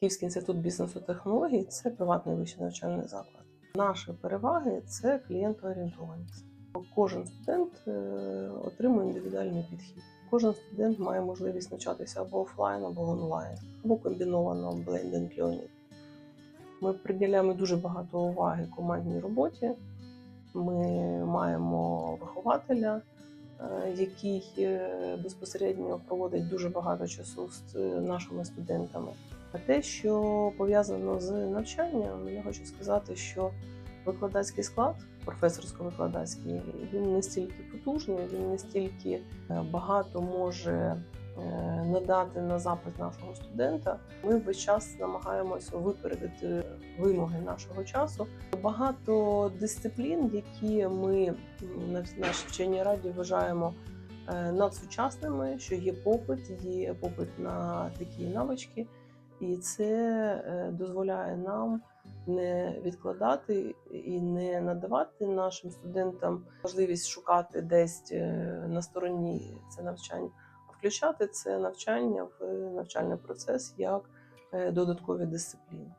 Київський інститут бізнесу технологій це приватний вищий навчальний заклад. Наші переваги це клієнтоорієнтованість. Кожен студент е, отримує індивідуальний підхід. Кожен студент має можливість навчатися або офлайн, або онлайн, або комбіновано blended learning. Ми приділяємо дуже багато уваги командній роботі. Ми маємо вихователя, е, який е, безпосередньо проводить дуже багато часу з нашими студентами. А те, що пов'язано з навчанням, я хочу сказати, що викладацький склад, професорсько-викладацький, він настільки потужний, він настільки е, багато може е, надати на запит нашого студента. Ми весь час намагаємося випередити вимоги нашого часу. Багато дисциплін, які ми на нашій вченій раді вважаємо е, надсучасними, що є попит, є попит на такі навички, і це е, дозволяє нам не відкладати і не надавати нашим студентам можливість шукати десь е, на стороні це навчання, а включати це навчання в навчальний процес як е, додаткові дисципліни.